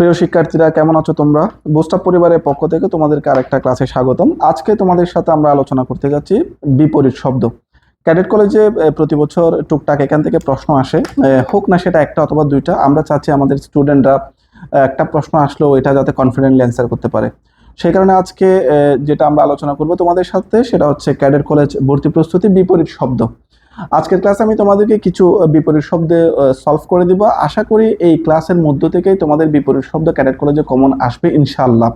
প্রিয় শিক্ষার্থীরা, কেমন আছো তোমরা? বোস্টাপ পরিবারের পক্ষ থেকে তোমাদেরকে আরেকটা ক্লাসে স্বাগতম। আজকে তোমাদের সাথে আমরা আলোচনা করতে যাচ্ছি বিপরীত শব্দ। ক্যাডেট কলেজে প্রতি বছর টুকটাক এখান থেকে প্রশ্ন আসে। হোক না সেটা একটা অথবা দুইটা, আমরা চাচ্ছি আমাদের স্টুডেন্টরা একটা প্রশ্ন আসলেও এটা যাতে কনফিডেন্টলি অ্যান্সার করতে পারে। সেই কারণে আজকে যেটা আমরা আলোচনা করব তোমাদের সাথে, সেটা হচ্ছে ক্যাডেট কলেজ ভর্তি প্রস্তুতি বিপরীত শব্দ। আজকের ক্লাসে আমি তোমাদেরকে কিছু বিপরীত শব্দে সলভ করে দিব। আশা করি এই ক্লাসের মধ্য থেকেই তোমাদের বিপরীত শব্দ ক্যাডেট কলেজে কমন আসবে ইনশাআল্লাহ।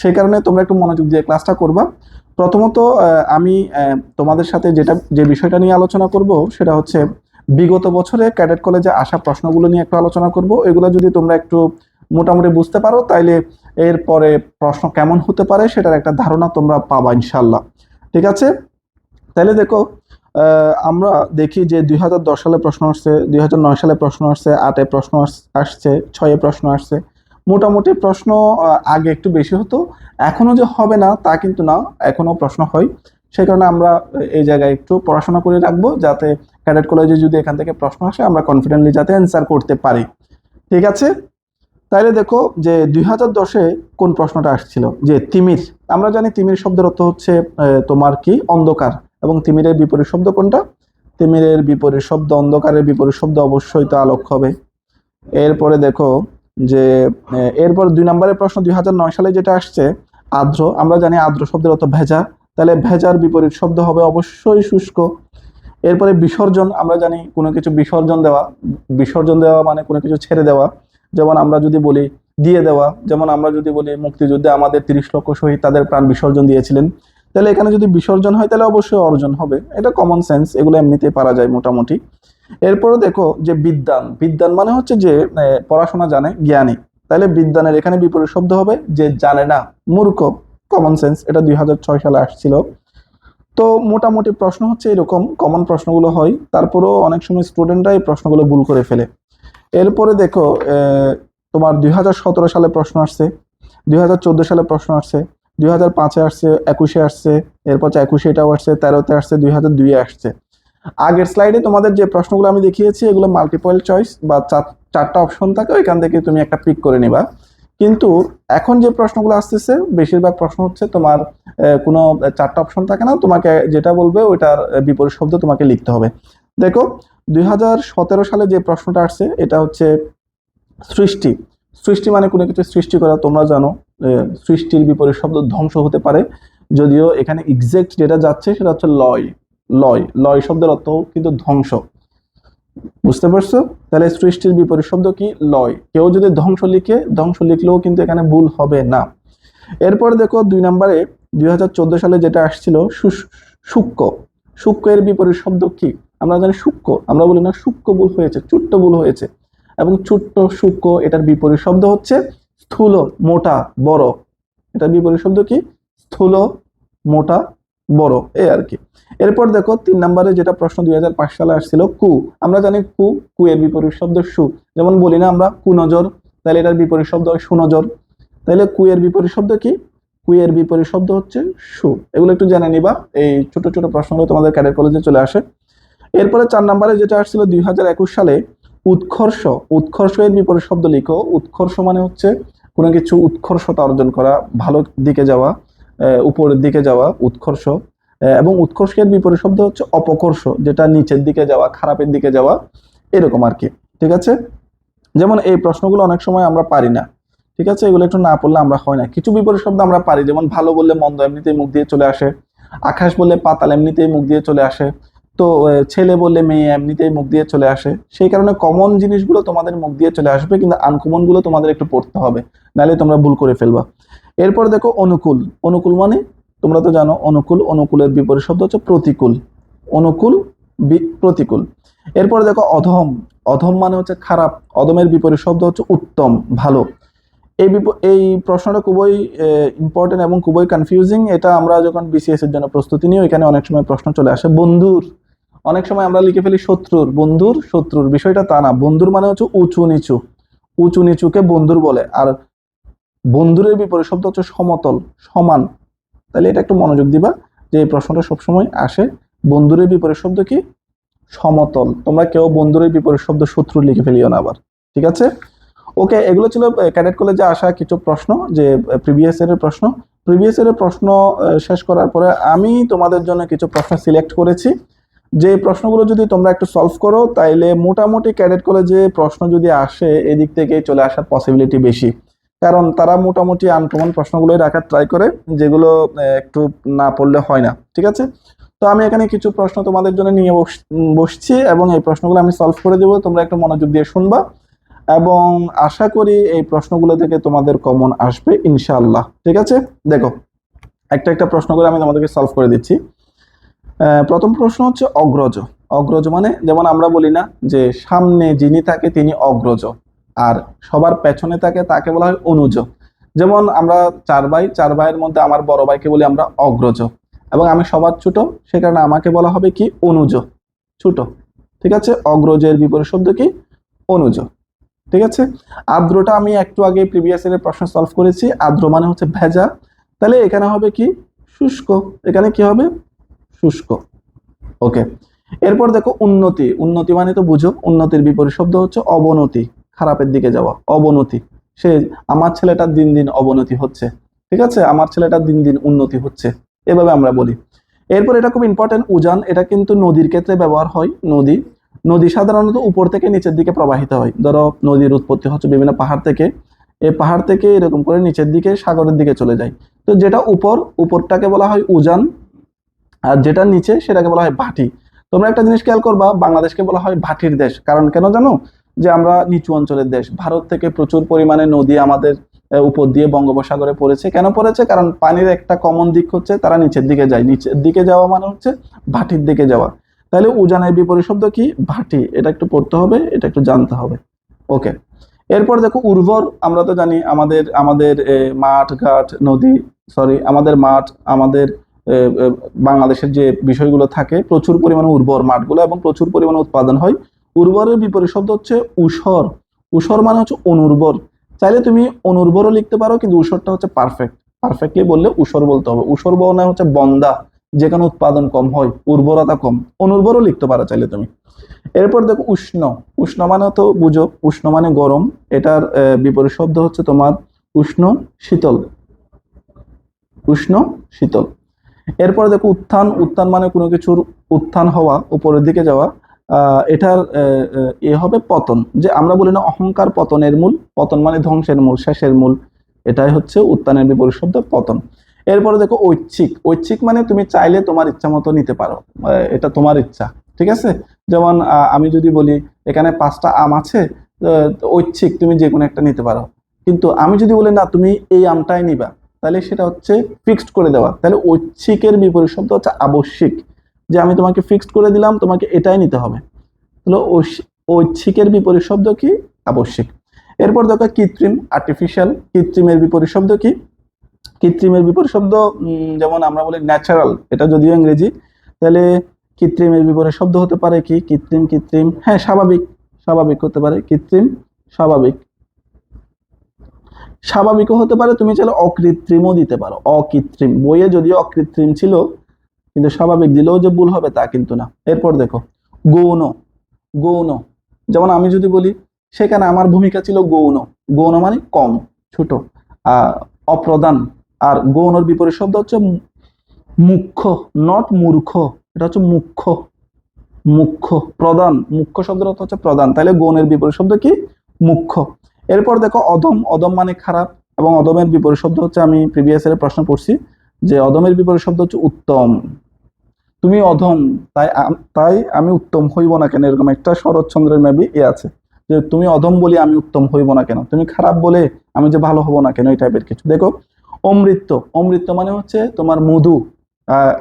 সেই কারণে তোমরা একটু মনোযোগ দিয়ে ক্লাসটা করবা। প্রথমত আমি তোমাদের সাথে যেটা, যে বিষয়টা নিয়ে আলোচনা করব, সেটা হচ্ছে বিগত বছরে ক্যাডেট কলেজে আসা প্রশ্নগুলো নিয়ে একটু আলোচনা করব। এগুলো যদি তোমরা একটু মোটামুটি বুঝতে পারো, তাইলে এরপরে প্রশ্ন কেমন হতে পারে সেটার একটা ধারণা তোমরা পাবা ইনশাল্লাহ ঠিক আছে? তাইলে দেখো আমরা দেখি যে দুই হাজার দশ সালে প্রশ্ন আসছে, দুই হাজার নয় সালে প্রশ্ন আসছে, আটে প্রশ্ন আসছে, ছয়ে প্রশ্ন আসছে। মোটামুটি প্রশ্ন আগে একটু বেশি হতো এখনও যে হবে না তা কিন্তু না এখনও প্রশ্ন হয়। সেই কারণে আমরা এই জায়গায় একটু পড়াশোনা করে রাখব, যাতে ক্যাডেট কলেজে যদি এখান থেকে প্রশ্ন আসে, আমরা কনফিডেন্টলি যাতে অ্যান্সার করতে পারি। ঠিক আছে? তাইলে দেখো যে দুই হাজার দশে কোন প্রশ্নটা আসছিল? যে তিমির। আমরা জানি তিমির শব্দের অর্থ হচ্ছে তোমার কি? অন্ধকার। এবং তিমিরের বিপরীত শব্দ কোনটা? তিমিরের বিপরীত শব্দ অন্ধকারের বিপরীত শব্দ অবশ্যই তো আলোক হবে। এরপরে দেখো যে এরপর দুই নম্বরের প্রশ্ন দুই হাজার নয় সালে যেটা আসছে, আর্দ্র, আমরা জানি আর্দ্র শব্দের অর্থ ভেজা। তাহলে ভেজার বিপরীত শব্দ হবে অবশ্যই শুষ্ক। এরপরে বিসর্জন, আমরা জানি কোনো কিছু বিসর্জন দেওয়া বিসর্জন দেওয়া মানে কোনো কিছু ছেড়ে দেওয়া। যেমন আমরা যদি বলি দিয়ে দেওয়া, যেমন আমরা যদি বলি মুক্তিযুদ্ধে আমাদের তিরিশ লক্ষ শহীদ তাদের প্রাণ বিসর্জন দিয়েছিলেন। তাহলে এখানে যদি বিসর্জন হয়, তাহলে অবশ্যই অর্জন হবে। এটা কমন সেন্স এগুলো এমনিতেই পারা যায় মোটামুটি। এরপরে দেখো যে বিদ্যান। বিদ্যান মানে হচ্ছে যে পড়াশোনা জানে, জ্ঞানী। তাহলে বিদ্যানের এখানে বিপরীত শব্দ হবে যে জানে না, মূর্খ। কমন সেন্স এটা দুই হাজার ছয় সালে আসছিল। তো মোটামুটি প্রশ্ন হচ্ছে এরকম কমন প্রশ্নগুলো হয়। তারপরেও অনেক সময় স্টুডেন্টরা এই প্রশ্নগুলো ভুল করে ফেলে। এরপরে দেখো তোমার দুই হাজার সতেরো সালে প্রশ্ন আসছে, দুই হাজার চোদ্দ সালে প্রশ্ন আসছে। দুই হাজার পাঁচে আসছে, একুশে আসছে, এরপর একুশে এটাও আসছে, তেরোতে আসছে, দুই হাজার দুইয়ে আসছে। আগের স্লাইডে তোমাদের যে প্রশ্নগুলো আমি দেখিয়েছি, এগুলো মাল্টিপল চয়েস বা চার- চারটা অপশন থাকে, ওইখান থেকে তুমি একটা পিক করে নিবা। কিন্তু এখন যে প্রশ্নগুলো আসতেছে, বেশিরভাগ প্রশ্ন হচ্ছে তোমার কোনো চারটা অপশন থাকে না, তোমাকে যেটা বলবে ওইটার বিপরীত শব্দ তোমাকে লিখতে হবে। দেখো, দুই হাজার সতেরো সালে যে প্রশ্নটা আসছে, এটা হচ্ছে সৃষ্টি। সৃষ্টি মানে কোনো কিছু সৃষ্টি করা, তোমরা জানো। সৃষ্টির বিপরীত শব্দ ধ্বংস হতে পারে। যদিও এখানে এক্সাক্ট যেটা যাচ্ছে সেটা হচ্ছে লয়। লয় লয় শব্দের অর্থ কিন্তু ধ্বংস। বুঝতে পারছ? তাহলে সৃষ্টির বিপরীত শব্দ কি? লয়। কেউ যদি ধ্বংস লিখে, ধ্বংস লিখলেও কিন্তু এখানে ভুল হবে না। এরপরে দেখো দুই নম্বরে, দুই হাজার চোদ্দ সালে যেটা আসছিল, শুষ- সূক্ষ্ম এর বিপরীত শব্দ কি? আমরা জানি সূক্ষ্ম আমরা বলি না সূক্ষ্ম ভুল হয়েছে ছোট্ট ভুল হয়েছে। এবং ছোট্ট সূক্ষ্ম এটার বিপরীত শব্দ হচ্ছে স্থূল, মোটা, বড়। এটার বিপরীত শব্দ কি? স্থূল, মোটা, বড়। এই আর কি। এরপর দেখো, তিন নম্বরে যেটা প্রশ্ন দুই হাজার পাঁচ সালে আসছিল, কু। আমরা জানি কু কু এর বিপরীত শব্দ সু। যেমন বলি না আমরা কুনজর তাহলে এটার বিপরীত শব্দ হয় সুনজর তাহলে কু এর বিপরীত শব্দ কি? কু এর বিপরীত শব্দ হচ্ছে সু। এগুলো একটু জেনে নিবা, এই ছোট ছোট প্রশ্নগুলো তোমাদের ক্যাডেট কলেজে চলে আসে। এরপরে চার নম্বরে যেটা আসছিল দুই হাজার একুশ সালে, উৎকর্ষ। উৎকর্ষ এর বিপরীত শব্দ লিখো। উৎকর্ষ মানে হচ্ছে কোনো কিছু উৎকর্ষতা অর্জন করা, ভালো দিকে যাওয়া উপরের দিকে যাওয়া, উৎকর্ষ। এবং উৎকর্ষের বিপরীত শব্দ হচ্ছে অপকর্ষ, যেটা নিচের দিকে যাওয়া, খারাপের দিকে যাওয়া, এরকম আর কি ঠিক আছে? যেমন এই প্রশ্নগুলো অনেক সময় আমরা পারি না, ঠিক আছে? এগুলো একটু না পড়লে আমরা হয় না। কিছু বিপরীত শব্দ আমরা পারি, যেমন ভালো বললে মন্দ, এমনিতেই মুখ দিয়ে চলে আসে। আকাশ বললে পাতাল, এমনিতেই মুখ দিয়ে চলে আসে। তো ছেলে বললে মেয়ে এমনিতেই মুখ দিয়ে চলে আসে। সেই কারণে কমন জিনিসগুলো তোমাদের মুখ দিয়ে চলে আসবে, কিন্তু আনকমনগুলো তোমাদের একটু পড়তে হবে, নাহলে তোমরা ভুল করে ফেলবা। এরপর দেখো অনুকূল। অনুকূল মানে? তোমরা তো জানো, অনুকূল, অনুকূলের বিপরীত শব্দ হচ্ছে প্রতিকূল। অনুকূল প্রতিকূল। এরপর দেখো অধম। অধম মানে হচ্ছে খারাপ। অধমের বিপরীত শব্দ হচ্ছে উত্তম, ভালো। এই এই প্রশ্নটা খুবই ইম্পর্টেন্ট এবং খুবই কনফিউজিং এটা আমরা যখন বিসিএস এর জন্য প্রস্তুতি নিই এখানে অনেক সময় প্রশ্ন চলে আসে। বন্ধুর। অনেক সময় আমরা লিখে ফেলি শত্রুর বন্ধুর শত্রুর, বিষয়টা তা না। বন্ধুর মানে হচ্ছে উঁচু নিচু। উঁচু নিচুকে বন্ধুর বলে। আর বন্ধুরের বিপরীত শব্দ হচ্ছে সমতল, সমান। তাহলে এটা একটু মনোযোগ দিবা যে এই প্রশ্নটা সবসময় আসে। বন্ধুরের বিপরীত শব্দ কি? সমতল। তোমরা কেউ বন্ধুরের বিপরীত শব্দ শত্রু লিখে ফেলিও না আবার। ঠিক আছে? ওকে, এগুলো ছিল ক্যাডেট কলেজে আসা কিছু প্রশ্ন যে প্রিভিয়াস ইয়ারের প্রশ্ন। প্রিভিয়াস ইয়ারের প্রশ্ন শেষ করার পরে আমি তোমাদের জন্য কিছু প্রশ্ন সিলেক্ট করেছি। যে প্রশ্নগুলো যদি তোমরা একটু সলভ করো, তাইলে মোটামুটি ক্যাডেট কলেজে প্রশ্ন যদি আসে, এদিক থেকে চলে আসার পসিবিলিটি বেশি। কারণ তারা মোটামুটি আনকমন প্রশ্নগুলোই রাখার ট্রাই করে, যেগুলো একটু না পড়লে হয় না, ঠিক আছে? তো আমি এখানে কিছু প্রশ্ন তোমাদের জন্য নিয়ে বস- বসছি এবং এই প্রশ্নগুলো আমি সলভ করে দেবো, তোমরা একটু মনোযোগ দিয়ে শুনবা। এবং আশা করি এই প্রশ্নগুলো থেকে তোমাদের কমন আসবে, ইনশাআল্লাহ, ঠিক আছে? দেখো, একটা একটা প্রশ্ন করে আমি তোমাদেরকে সলভ করে দিচ্ছি। প্রথম প্রশ্ন হচ্ছে অগ্রজ। অগ্রজ মানে যেমন আমরা বলি না যে সামনে যিনি থাকে তিনি অগ্রজ, আর সবার পেছনে থাকে তাকে বলা হয় অনুজ। যেমন আমরা চার ভাই, চার ভাইয়ের মধ্যে আমার বড় ভাইকে বলি আমরা অগ্রজ, এবং আমি সবার ছোট, সে কারণে আমাকে বলা হবে কি? অনুজ। ছোট। ঠিক আছে? অগ্রজের বিপরীত শব্দ কি? অনুজ। ঠিক আছে? আর্দ্রটা আমি একটু আগে প্রিভিয়াস এর প্রশ্ন সলভ করেছি। আর্দ্র মানে হচ্ছে ভেজা। তাহলে এখানে হবে কি? শুষ্ক। এখানে কি হবে? শুষ্ক। ওকে এরপর দেখো উন্নতি। উন্নতি মানে তো বুঝো, উন্নতির বিপরীত শব্দ হচ্ছে অবনতি। খারাপের দিকে যাওয়া, অবনতি। সে আমার ছেলেটার দিন দিন অবনতি হচ্ছে। ঠিক আছে? আমার ছেলেটার দিন দিন উন্নতি হচ্ছে। এভাবে আমরা বলি। এরপর এটা খুব ইম্পর্টেন্ট উজান, এটা কিন্তু নদীর ক্ষেত্রে ব্যবহার হয়, নদী। নদী সাধারণত উপর থেকে নিচের দিকে প্রবাহিত হয়। ধরো নদীর উৎপত্তি হচ্ছে বিভিন্ন পাহাড় থেকে। এই পাহাড় থেকে এরকম করে নিচের দিকে সাগরের দিকে চলে যায়। তো যেটা উপর, উপরটাকে বলা হয় উজান আর যেটা নিচে সেটাকে বলা হয় ভাটি। তোমরা একটা জিনিস খেয়াল করবা, বাংলাদেশকে বলা হয় ভাটির দেশ। কারণ কেন জানো? যে আমরা নিচু অঞ্চলের দেশ। ভারত থেকে প্রচুর পরিমাণে নদী আমাদের উপর দিয়ে বঙ্গোপসাগরে পড়েছে। কেন পড়েছে? কারণ পানির একটা কমন দিক হচ্ছে তারা নিচের দিকে যায়। নিচের দিকে যাওয়া মানে হচ্ছে ভাটির দিকে যাওয়া। তাহলে উজানের বিপরীত শব্দ কি? ভাটি। এটা একটু পড়তে হবে, এটা একটু জানতে হবে। ওকে। এরপর দেখো উর্বর, আমরা তো জানি আমাদের আমাদের মাঠ, ঘাট, নদী সরি আমাদের মাঠ, আমাদের বাংলাদেশের যে বিষয়গুলো থাকে, প্রচুর পরিমাণে উর্বর মাঠগুলো এবং প্রচুর পরিমাণে উৎপাদন হয়। উর্বরের বিপরীত শব্দ হচ্ছে উসর উসর মানে হচ্ছে অনুর্বর। চাইলে তুমি অনুর্বরও লিখতে পারো, কিন্তু উসরটা হচ্ছে পারফেক্ট পারফেক্টলি বললে উসর বলতে হবে। উসর মানে হচ্ছে বন্দা, যেখানে উৎপাদন কম হয়, উর্বরতা কম। অনুর্বরও লিখতে পারো চাইলে তুমি। এরপর দেখো উষ্ণ। উষ্ণ মানে তো বুঝো উষ্ণ মানে গরম। এটার বিপরীত শব্দ হচ্ছে তোমার উষ্ণ, শীতল। উষ্ণ, শীতল। এরপর দেখো উত্থান উত্থান মানে কোনো কিছুর উত্থান হওয়া, উপরের দিকে যাওয়া এটার, এ হবে পতন। যে আমরা বলি না অহংকার পতনের মূল, পতন মানে ধ্বংসের মূল, শেষের মূল, এটাই হচ্ছে উত্থানের বিপরীত শব্দ, পতন। এরপরে দেখো ঐচ্ছিক ঐচ্ছিক মানে তুমি চাইলে তোমার ইচ্ছা মতো নিতে পারো এটা তোমার ইচ্ছা, ঠিক আছে? যেমন আমি যদি বলি এখানে পাঁচটা আম আছে ঐচ্ছিক তুমি যে কোনো একটা নিতে পারো। কিন্তু আমি যদি বলি না তুমি এই আমটাই নিবা তাহলে সেটা হচ্ছে ফিক্সড করে দেওয়া। তাহলে ঐচ্ছিকের বিপরীত শব্দ হচ্ছে আবশ্যিক। যে আমি তোমাকে ফিক্সড করে দিলাম, তোমাকে এটাই নিতে হবে। তাহলে ঐচ্ছিকের বিপরীত শব্দ কি? আবশ্যিক। এরপর দেখো কৃত্রিম আর্টিফিশিয়াল কৃত্রিমের বিপরীত শব্দ কি? কৃত্রিমের বিপরীত শব্দ যেমন আমরা বলি ন্যাচারাল এটা যদিও ইংরেজি, তাহলে কৃত্রিমের বিপরীত শব্দ হতে পারে কি? কৃত্রিম কৃত্রিম হ্যাঁ স্বাভাবিক স্বাভাবিক হতে পারে। কৃত্রিম, স্বাভাবিক। স্বাভাবিকও হতে পারে, তুমি চাইলে অকৃত্রিমও দিতে পারো। অকৃত্রিম বইয়ে যদিও অকৃত্রিম ছিল, কিন্তু স্বাভাবিক দিলেও যে ভুল হবে তা কিন্তু না। এরপর দেখো, গৌণ। গৌণ। যেমন আমি যদি বলি, সেখানে আমার ভূমিকা ছিল গৌণ। গৌণ মানে কম, ছোট আহ অপ্রধান। আর গৌণর বিপরীত শব্দ হচ্ছে মুখ্য নট মূর্খ। এটা হচ্ছে মুখ্য। মুখ্য, প্রধান। মুখ্য শব্দের অর্থ হচ্ছে প্রধান। তাহলে গৌণের বিপরীত শব্দ কি? মুখ্য। এরপর দেখো অদম। অদম মানে খারাপ এবং অদমের বিপরীত শব্দ হচ্ছে আমি প্রিভিয়াস এর প্রশ্ন পড়ছি যে অদমের বিপরীত শব্দ হচ্ছে উত্তম। তুমি অধম, তাই তাই আমি উত্তম হইব না কেন? এরকম একটা শরৎচন্দ্রের মেবি এ আছে যে তুমি অধম বলি আমি উত্তম হইব না কেন? তুমি খারাপ বলে আমি যে ভালো হব না কেন? এই টাইপের কিছু। দেখো অমৃত অমৃত মানে হচ্ছে তোমার মধু।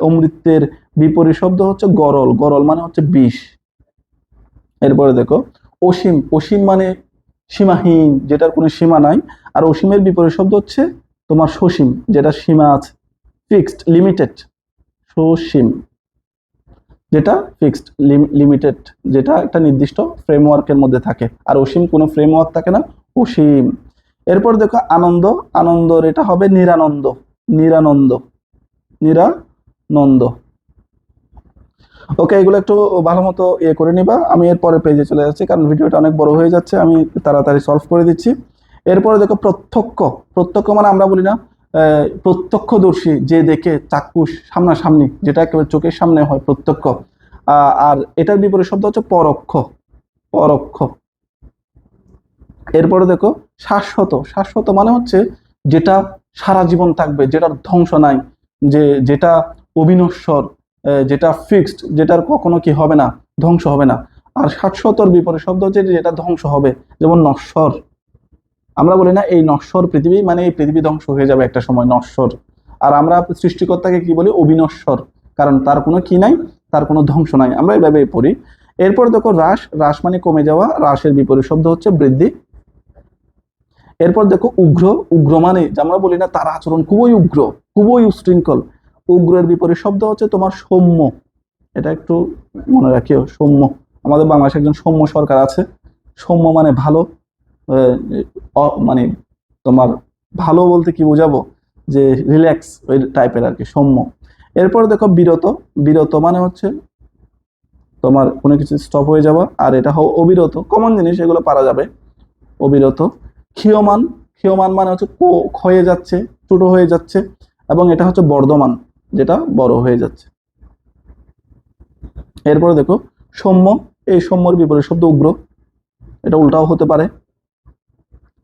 অমৃতের বিপরীত শব্দ হচ্ছে গরল। গরল মানে হচ্ছে বিষ। এরপরে দেখো, অসীম। অসীম মানে সীমাহীন, যেটার কোনো সীমা নাই। আর অসীমের বিপরীত শব্দ হচ্ছে তোমার সসীম যেটা সীমা আছে ফিক্সড লিমিটেড সসীম। যেটা ফিক্সড লিমিটেড যেটা একটা নির্দিষ্ট ফ্রেমওয়ার্কের মধ্যে থাকে। আর অসীম কোনো ফ্রেমওয়ার্ক থাকে না, অসীম। এরপর দেখো আনন্দ, আনন্দর এটা হবে নিরানন্দ নিরানন্দ নিরানন্দ। ওকে, এগুলো একটু ভালো মতো ইয়ে করে নিবা। আমি এরপরে পেজে চলে যাচ্ছি, কারণ ভিডিওটা অনেক বড় হয়ে যাচ্ছে, আমি তাড়াতাড়ি সলভ করে দিচ্ছি। এরপরে দেখো প্রত্যক্ষ প্রত্যক্ষ মানে আমরা বলি না প্রত্যক্ষদর্শী যে দেখে চাক্ষুষ সামনাসামনি, যেটা একেবারে চোখের সামনে হয়, প্রত্যক্ষ। আর এটার বিপরীত শব্দ হচ্ছে পরোক্ষ পরোক্ষ। এরপরে দেখো শাশ্বত শাশ্বত মানে হচ্ছে যেটা সারা জীবন থাকবে, যেটার ধ্বংস নাই, যে, যেটা অবিনশ্বর যেটা ফিক্সড যেটার কখনো কি হবে না, ধ্বংস হবে না। আর শাশ্বতর বিপরীত শব্দ হচ্ছে যেটা ধ্বংস হবে, যেমন নশ্বর। আমরা বলি না, এই নশ্বর পৃথিবী মানে এই পৃথিবী ধ্বংস হয়ে যাবে একটা সময়, নশ্বর। আর আমরা সৃষ্টিকর্তাকে কি বলি? অবিনশ্বর। কারণ তার কোনো কি নাই, তার কোনো ধ্বংস নাই। আমরা এইভাবে পড়ি। এরপর দেখো হ্রাস হ্রাস মানে কমে যাওয়া, হ্রাসের বিপরীত শব্দ হচ্ছে বৃদ্ধি। এরপর দেখো উগ্র উগ্র মানে যে আমরা বলি না তার আচরণ খুবই উগ্র, খুবই উশৃঙ্খল। উগ্রের বিপরীত শব্দ হচ্ছে তোমার সৌম্য। এটা একটু মনে রাখিও, সৌম্য। আমাদের বাংলাদেশে একজন সৌম্য সরকার আছে। সৌম্য মানে ভালো মানে তোমার ভালো বলতে কি বোঝাবো? যে রিল্যাক্স ওই টাইপের আর কি সৌম্য। এরপর দেখো বিরত। বিরত মানে হচ্ছে তোমার কোনো কিছু স্টপ হয়ে যাওয়া, আর এটা হও অবিরত। কমন জিনিস, এগুলো পারা যাবে। অবিরত। ক্ষীয়মান। ক্ষীয়মান মানে হচ্ছে ক্ষয়ে যাচ্ছে, ছোট হয়ে যাচ্ছে, এবং এটা হচ্ছে বর্ধমান। যেটা বড় হয়ে যাচ্ছে। এরপরে দেখো, সৌম্য, এই সৌম্যর বিপরীত শব্দ উগ্র। এটা উল্টাও হতে পারে।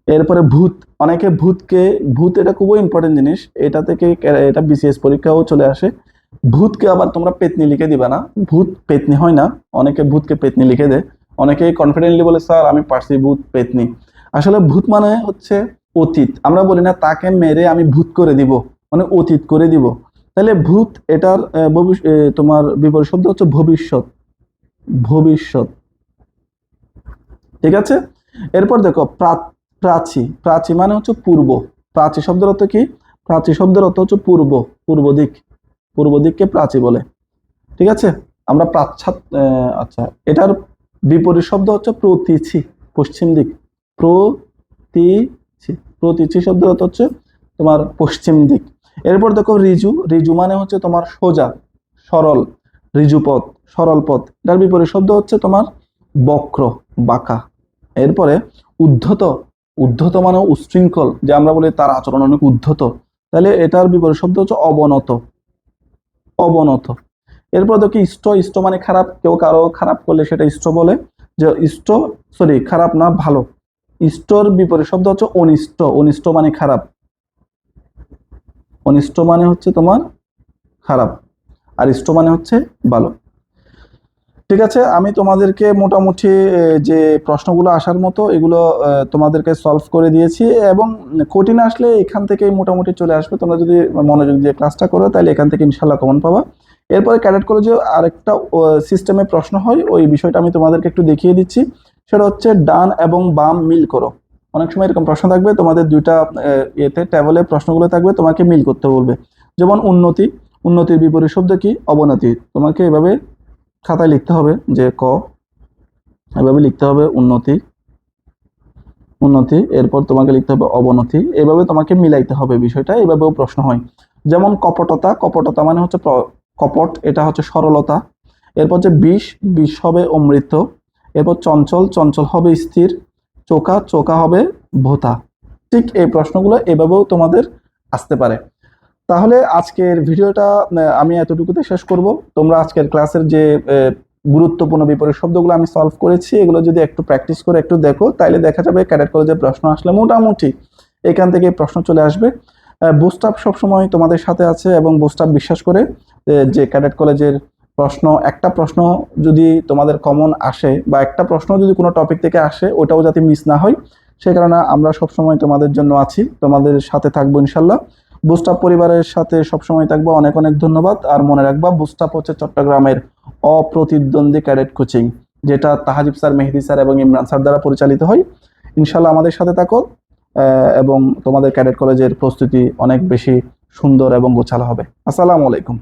এরপরে ভূত, অনেকে ভূতকে, ভূত এটা খুবই ইম্পর্টেন্ট জিনিস, এটা থেকে এটা বিসিএস পরীক্ষাও চলে আসে। ভূতকে আবার তোমরা পেতনি লিখে দিবে না। ভূত পেতনি হয় না, অনেকে ভূতকে পেতনি লিখে দেয়। অনেকে কনফিডেন্টলি বলে, স্যার, আমি পারছি ভূত পেতনি। আসলে ভূত মানে হচ্ছে অতীত। আমরা বলি না, তাকে মেরে আমি ভূত করে দিব। মানে অতীত করে দিব। তাহলে ভূত এটার তোমার বিপরীত শব্দ হচ্ছে ভবিষ্যৎ। ভবিষ্যৎ। ঠিক আছে? এরপর দেখো, প্রা- প্রাচী। প্রাচী মানে হচ্ছে পূর্ব। প্রাচী শব্দের অর্থ কি? প্রাচী শব্দের অর্থ হচ্ছে পূর্ব পূর্ব দিক। পূর্ব দিককে প্রাচী বলে। ঠিক আছে? আমরা প্রাচ্ছাত আচ্ছা এটার বিপরীত শব্দ হচ্ছে প্রতীচি, পশ্চিম দিক। প্রতীচি। প্রতীচি শব্দের অর্থ হচ্ছে তোমার পশ্চিম দিক। এরপর দেখো রিজু রিজু মানে হচ্ছে তোমার সোজা, সরল রিজু পথ সরল পথ এটার বিপরীত শব্দ হচ্ছে তোমার বক্র, বাঁকা। এরপরে উদ্ধত উদ্ধত মানে উশৃঙ্খল যে আমরা বলি তার আচরণ অনেক উদ্ধত। তাহলে এটার বিপরীত শব্দ হচ্ছে অবনত অবনত। এরপর দেখো ইষ্ট ইষ্ট মানে খারাপ, কেউ কারও খারাপ করলে সেটা ইষ্ট বলে। যে ইষ্ট সরি খারাপ না, ভালো। ইষ্টর বিপরীত শব্দ হচ্ছে অনিষ্ট অনিষ্ট মানে খারাপ। অনিষ্ট মানে হচ্ছে তোমার খারাপ, আর ইষ্ট মানে হচ্ছে ভালো। ঠিক আছে, আমি তোমাদেরকে মোটামুটি যে প্রশ্নগুলো আসার মতো এগুলো তোমাদেরকে সলভ করে দিয়েছি এবং কঠিন আসলে এখান থেকেই মোটামুটি চলে আসবে। তোমরা যদি মনোযোগ দিয়ে ক্লাসটা করো, তাহলে এখান থেকে ইনশাল্লাহ কমন পাবা। এরপরে ক্যাডেট কলেজে আরেকটা সিস্টেমে প্রশ্ন হয়, ওই বিষয়টা আমি তোমাদেরকে একটু দেখিয়ে দিচ্ছি। সেটা হচ্ছে ডান এবং বাম মিল করো। অনেক সময় এরকম প্রশ্ন থাকবে তোমাদের দুইটা এ, ইয়েতে ট্যাবলে প্রশ্নগুলো থাকবে তোমাকে মিল করতে বলবে। যেমন উন্নতি উন্নতির বিপরীত শব্দ কি? অবনতি। তোমাকে এভাবে খাতায় লিখতে হবে যে ক এভাবে লিখতে হবে উন্নতি উন্নতি এরপর তোমাকে লিখতে হবে অবনতি। এভাবে তোমাকে মিলাইতে হবে বিষয়টা এভাবেও প্রশ্ন হয়। যেমন কপটতা কপটতা মানে হচ্ছে কপট এটা হচ্ছে সরলতা। এরপর যে বিষ বিষ হবে অমৃত। এরপর চঞ্চল চঞ্চল হবে স্থির। চোকা চোকা হবে ভোতা। ঠিক এই প্রশ্নগুলো এভাবেও তোমাদের আসতে পারে। তাহলে আজকের ভিডিওটা আমি এতটুকুতে শেষ করব। তোমরা আজকের ক্লাসের যে গুরুত্বপূর্ণ বিপরীত শব্দগুলো আমি সলভ করেছি, এগুলো যদি একটু প্র্যাকটিস করে একটু দেখো, তাইলে দেখা যাবে ক্যাডেট কলেজে প্রশ্ন আসলে মোটামুটি এখান থেকে প্রশ্ন চলে আসবে। বুস্টাপ সবসময় তোমাদের সাথে আছে এবং বুস্টাপ বিশ্বাস করে যে ক্যাডেট কলেজের প্রশ্ন, একটা প্রশ্ন যদি তোমাদের কমন আসে বা একটা প্রশ্ন যদি কোনো টপিক থেকে আসে ওটাও যাতে মিস না হয়, সেই কারণে আমরা সবসময় তোমাদের জন্য আছি, তোমাদের সাথে থাকব ইনশাল্লাহ। বুস্টাপ পরিবারের সাথে সবসময় থাকব, অনেক অনেক ধন্যবাদ। আর মনে রাখবা বুস্টাপ হচ্ছে চট্টগ্রামের অপ্রতিদ্বন্দ্বী ক্যাডেট কোচিং, যেটা তাহাজিব স্যার, মেহেদি স্যার এবং ইমরান স্যার দ্বারা পরিচালিত হয়। ইনশাল্লাহ আমাদের সাথে থাকো এবং তোমাদের ক্যাডেট কলেজের প্রস্তুতি অনেক বেশি সুন্দর এবং গোছালো হবে। আসসালামু আলাইকুম।